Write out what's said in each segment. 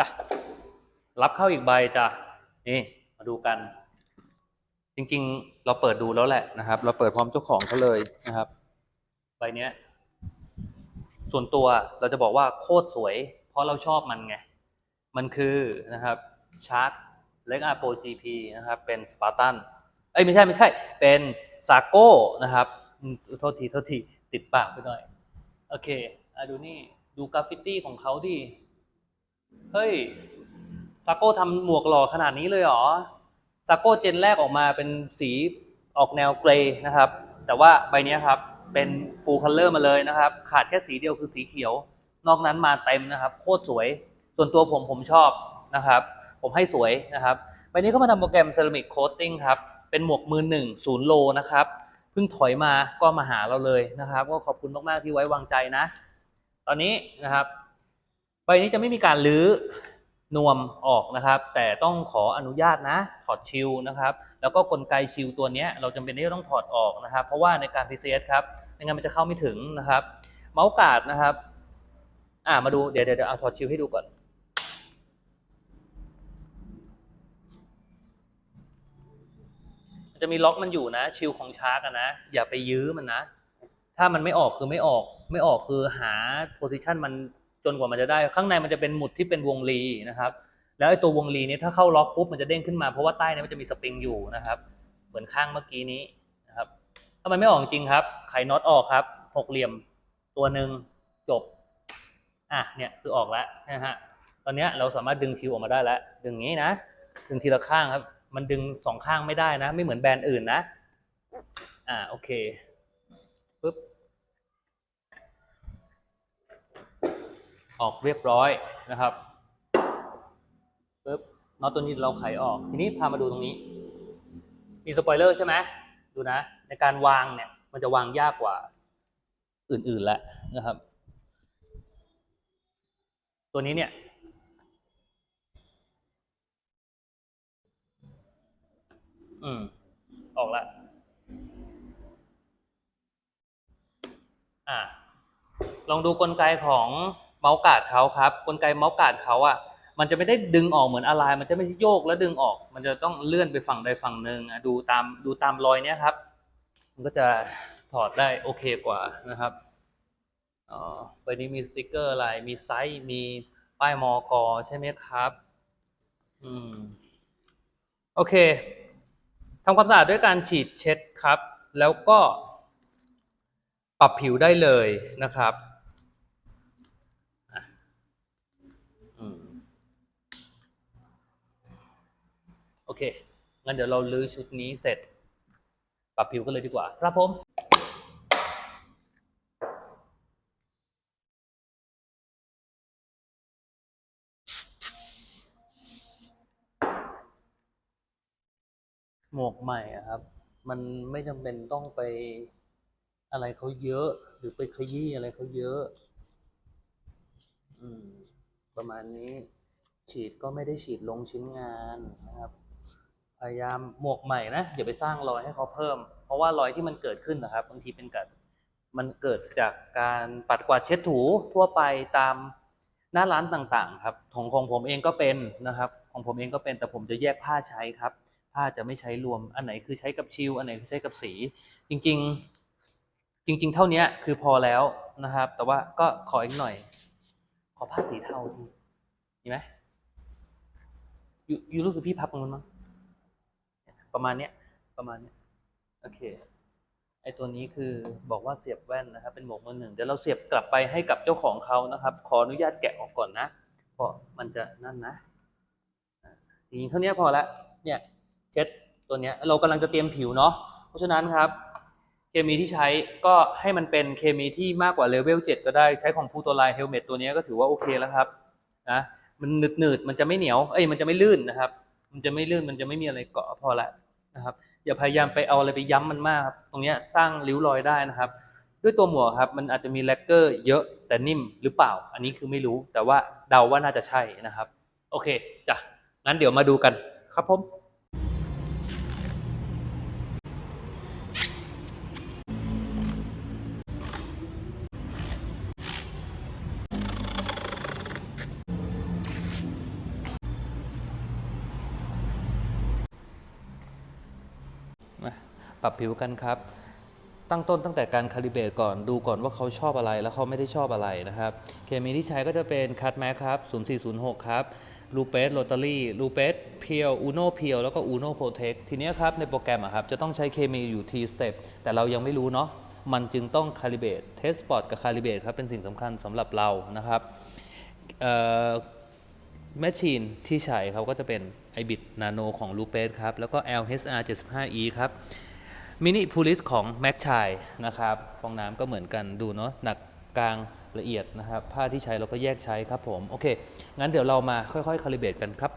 จ้ะรับเข้าอีกใบจ้ะนี่มาดูกัน จริง ๆ เราเปิดดูแล้วแหละนะครับ เราเปิดพร้อมเจ้าของเขาเลยนะครับ ใบเนี้ย ส่วนตัวเราจะบอกว่าโคตรสวย เพราะเราชอบมันไง มันคือนะครับชาร์กเล็กอาโป GP นะครับ เป็นสปาร์ตันเอ้ยไม่ใช่ไม่ใช่ เป็นซาโก้นะครับโทษทีโทษทีติดปากไปหน่อย โอเคอะดูนี่ ดูกราฟฟิตี้ของเขาดิ เฮ้ยซาโก้ทำหมวกหล่อขนาดนี้เลยเหรอซาโก้เจนแรกออกมาเป็นสีออกแนวเกรย์นะครับ แต่ว่าใบนี้ครับเป็นฟูลคัลเลอร์มาเลยนะครับ ขาดแค่สีเดียวคือสีเขียว นอกนั้นมาเต็มนะครับ โคตรสวย ส่วนตัวผมผมชอบนะครับ ผมให้สวยนะครับใบนี้เขามาทำโปรแกรมเซรามิกโคตติ้งครับ เป็นหมวกมือหนึ่งศูนย์โลนะครับ เพิ่งถอยมาก็มาหาเราเลยนะครับ ก็ขอบคุณมาก ๆ ที่ไว้วางใจนะ ตอนนี้นะครับ ใบนี้จะไม่มีการลื้อนวมออกนะครับ แต่ต้องขออนุญาตนะถอดชิลนะครับ แล้วก็กลไกชิลตัวนี้เราจำเป็นที่จะต้องถอดออกนะครับ เพราะว่าในการ PCS ครับไม่งั้นมันจะเข้าไม่ถึงนะครับ เมาส์การ์ดนะครับ อ่ามาดูเดี๋ยวเดี๋ยวเอาถอดชิลให้ดูก่อน จะมีล็อกมันอยู่นะชิลของชาร์กนะ อย่าไปยื้อมันนะ ถ้ามันไม่ออกคือไม่ออก ไม่ออกคือหาโพซิชันมัน จนกว่ามันจะได้ ข้างในมันจะเป็นหมุดที่เป็นวงรีนะครับ แล้วไอ้ตัววงรีนี้ถ้าเข้าล็อกปุ๊บมันจะเด้งขึ้นมาเพราะว่าใต้นี้มันจะมีสปริงอยู่นะครับ เหมือนข้างเมื่อกี้นี้นะครับถ้ามันไม่ออกจริงครับ ไขน็อตออกครับหกเหลี่ยมตัวหนึ่งจบอะเนี่ยคือออกแล้วนะฮะตอนนี้เราสามารถดึงชิวออกมาได้แล้ว ดึงงี้นะ ดึงทีละข้างครับ มันดึงสองข้างไม่ได้นะ ไม่เหมือนแบรนด์อื่นนะ อ่าโอเคปึ๊บ ออกเรียบร้อยนะครับปึ๊บน็อตตัวนี้เราไขออก ทีนี้พามาดูตรงนี้ มีสปอยเลอร์ใช่ไหมดูนะ ในการวางเนี่ย มันจะวางยากกว่าอื่นๆแล้วนะครับ ตัวนี้เนี่ยอืม ออกละ อ่า ลองดูกลไกของ เมาส์การ์ดเขาครับกลไกเมาส์การ์ดเขาอะมันจะไม่ได้ดึงออกเหมือนอะไรมันจะไม่ใช่โยกแล้วดึงออก มันจะต้องเลื่อนไปฝั่งใดฝั่งหนึ่งอะดูตามดูตามรอยเนี้ยครับ มันก็จะถอดได้โอเคกว่านะครับอ๋อใบนี้มีสติกเกอร์อะไรมีไซส์มีป้ายมอกอใช่ไหมครับ อืมโอเคทำความสะอาดด้วยการฉีดเช็ดครับ แล้วก็ปรับผิวได้เลยนะครับอะอืมโอ เคงั้นเดี๋ยวเราลื้อชุดนี้เสร็จ ปรับผิวกันเลยดีกว่า ครับผมหมวกใหม่ครับ มันไม่จำเป็นต้องไปอะไรเขาเยอะ หรือไปขยี้อะไรเขาเยอะ อืม ประมาณนี้ ฉีดก็ไม่ได้ฉีดลงชิ้นงานนะครับ พยายามหมวกใหม่นะอย่าไปสร้างรอยให้เขาเพิ่ม เพราะว่ารอยที่มันเกิดขึ้นนะครับบางทีเป็นกัดมันเกิดจากการปัดกวาดเช็ดถูทั่วไปตามหน้าร้านต่างๆ ครับของของผมเองก็เป็นนะครับ ของผมเองก็เป็นแต่ผมจะแยกผ้าใช้ครับ ผ้าจะไม่ใช้รวมอันไหนคือใช้กับชิลอันไหนคือใช้กับสี จริง ๆ จริง ๆ เท่านี้คือพอแล้วนะครับ แต่ว่าก็ขออีกหน่อย ขอผ้าสีเทาทีมีไหมยูยูรู้สึกพี่พับตรงนั้นมั้ง ประมาณเนี้ยประมาณเนี้ยโอเคไอตัวนี้คือบอกว่าเสียบแว่นนะครับ เป็นหมวกมือหนึ่งเดี๋ยวเราเสียบกลับไปให้กับเจ้าของเขานะครับ ขออนุญาตแกะออกก่อนนะเพราะมันจะนั่นนะอะจริงๆเท่านี้พอละเนี่ยเช็ดตัวเนี้ยเรากำลังจะเตรียมผิวเนาะเพราะฉะนั้นครับ เคมีที่ใช้ก็ให้มันเป็นเคมีที่มากกว่าเลเวล7ก็ได้ใช้ของพูโตไลเฮลเมตตัวนี้ก็ถือว่าโอเคแล้วครับนะมันหนืดหนืดมันจะไม่เหนียวเอ้ยมันจะไม่ลื่นนะครับ มันจะไม่ลื่นมันจะไม่มีอะไรเกาะพอละ นะครับอย่าพยายามไปเอาอะไรไปย้ำมันมากครับตรงนี้สร้างริ้วรอยได้นะครับ ด้วยตัวหมวกครับมันอาจจะมีแลกเกอร์เยอะแต่นิ่มหรือเปล่า อันนี้คือไม่รู้แต่ว่าเดาว่าน่าจะใช่นะครับ โอเคจ้ะงั้นเดี๋ยวมาดูกันครับผม ปรับผิวกันครับ ตั้งต้นตั้งแต่การคาลิเบตก่อนดูก่อนว่าเขาชอบอะไรแล้วเขาไม่ได้ชอบอะไรนะครับ เคมีที่ใช้ก็จะเป็นคัตแมครับ 0406 ครับลูเปสโรตารี่ลูเปสเพียวอูโนเพียวแล้วก็อูโนโปรเทคทีนี้ครับในโปรแกรมอะครับจะต้องใช้เคมีอยู่ T step แต่เรายังไม่รู้เนาะมันจึงต้องคาลิเบตเทสปอร์ตกับคาลิเบตครับเป็นสิ่งสำคัญสำหรับเรานะครับแมชชีนที่ใช้เขาก็จะเป็น iBit Nano ของ l u p e ครับ แล้วก็ LHR 75E ครับ มินิพูลิสของแม็กชัยนะครับฟองน้ำก็เหมือนกันดูเนาะหนักกลางละเอียดนะครับ ผ้าที่ใช้เราก็แยกใช้ครับผม โอเค งั้นเดี๋ยวเรามาค่อยๆ คาลิเบตกันครับ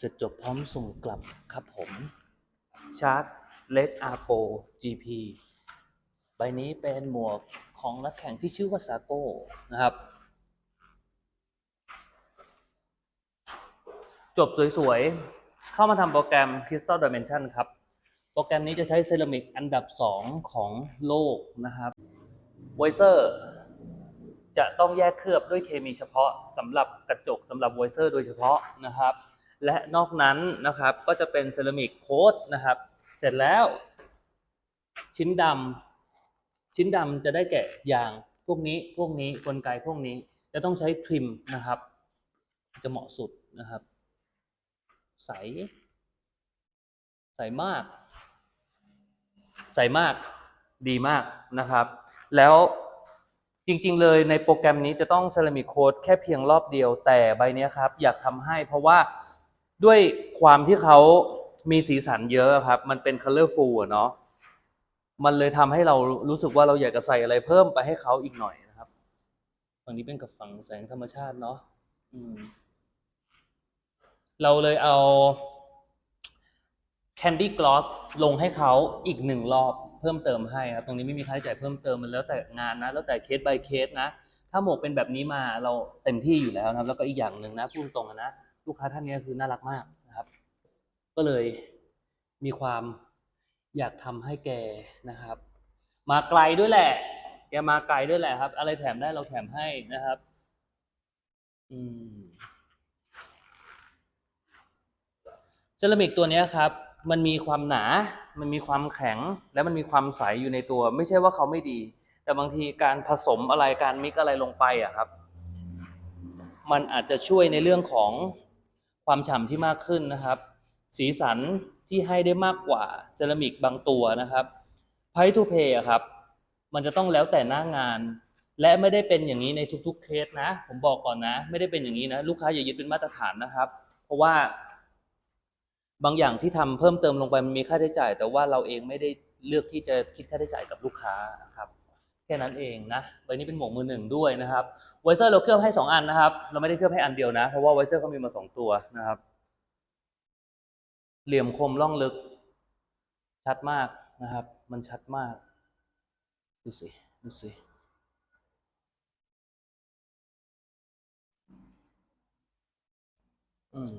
เสร็จจบพร้อมส่งกลับครับผมชาร์ k เลดอาโป GP ใบนี้เป็นหมวกของนักแข่งที่ชื่อว่าซาโก้นะครับ จบสวยๆ เข้ามาทำโปรแกรม Crystal Dimension ครับ โปรแกรมนี้จะใช้เซรามิกอันดับ 2 ของโลกนะครับไวเซอร์จะต้องแยกเคลือบด้วยเคมีเฉพาะสำหรับกระจกสำหรับไวเซอร์โดยเฉพาะนะครับ และนอกนั้นนะครับก็จะเป็นเซรามิกโค้ดนะครับ เสร็จแล้ว ชิ้นดำชิ้นดำจะได้แก่ยางพวกนี้พวกนี้กลไกพวกนี้จะต้องใช้ทริมนะครับ จะเหมาะสุดนะครับ ใส ใสมาก ใสมากดีมากนะครับ แล้วจริงๆ เลยในโปรแกรมนี้จะต้องเซรามิกโค้ดแค่เพียงรอบเดียวแต่ใบนี้ครับ อยากทำให้เพราะว่า ด้วยความที่เขามีสีสันเยอะครับ มันเป็น colorful อะเนาะมันเลยทำให้เรารู้สึกว่าเราอยากจะใส่อะไรเพิ่มไปให้เขาอีกหน่อยนะครับฝั่งนี้เป็นกับฝั่งแสงธรรมชาติเนาะอืม เราเลยเอา Candy Gloss ลงให้เขาอีกหนึ่งรอบเพิ่มเติมให้ครับ ตรงนี้ไม่มีค่าใช้จ่ายเพิ่มเติมมันแล้วแต่งานนะ แล้วแต่เคส by เคสนะ ถ้าหมวกเป็นแบบนี้มาเราเต็มที่อยู่แล้วนะครับ แล้วก็อีกอย่างหนึ่งนะพูดตรงๆนะ ลูกค้าท่านนี้คือน่ารักมากนะครับ ก็เลยมีความอยากทำให้แกนะครับ มาไกลด้วยแหละ แกมาไกลด้วยแหละครับ อะไรแถมได้เราแถมให้นะครับ อืมเซรามิกตัวนี้ครับ มันมีความหนา มันมีความแข็ง และมันมีความใสอยู่ในตัว ไม่ใช่ว่าเขาไม่ดี แต่บางทีการผสมอะไรการมิกอะไรลงไปอะครับ มันอาจจะช่วยในเรื่องของ ความฉ่ำที่มากขึ้นนะครับ สีสันที่ให้ได้มากกว่าเซรามิกบางตัวนะครับไพทูเพย์ครับ มันจะต้องแล้วแต่หน้างาน และไม่ได้เป็นอย่างนี้ในทุกๆเคสนะ ผมบอกก่อนนะ ไม่ได้เป็นอย่างนี้นะ ลูกค้าอย่ายึดเป็นมาตรฐานนะครับ เพราะว่า บางอย่างที่ทำเพิ่มเติมลงไปมันมีค่าใช้จ่าย แต่ว่าเราเองไม่ได้เลือกที่จะคิดค่าใช้จ่ายกับลูกค้านะครับ แค่นั้นเองนะใบนี้เป็นหมวกมือหนึ่งด้วยนะครับไวเซอร์เราเคลือบให้สองอันนะครับ เราไม่ได้เคลือบให้อันเดียวนะ เพราะว่าไวเซอร์เขามีมาสองตัวนะครับ เหลี่ยมคมล่องลึก ชัดมากนะครับ มันชัดมาก ดูสิ ดูสิอืม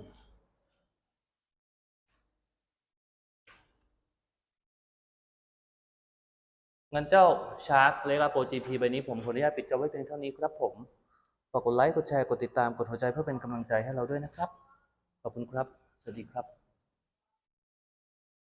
งั้นเจ้าชาร์กเลกาโปรจีพีใบนี้ผมขออนุญาตปิดจอไว้เพียงเท่านี้ครับผม ฝากกดไลค์ กดแชร์ กดติดตาม กดหัวใจเพื่อเป็นกำลังใจให้เราด้วยนะครับ ขอบคุณครับ สวัสดีครับ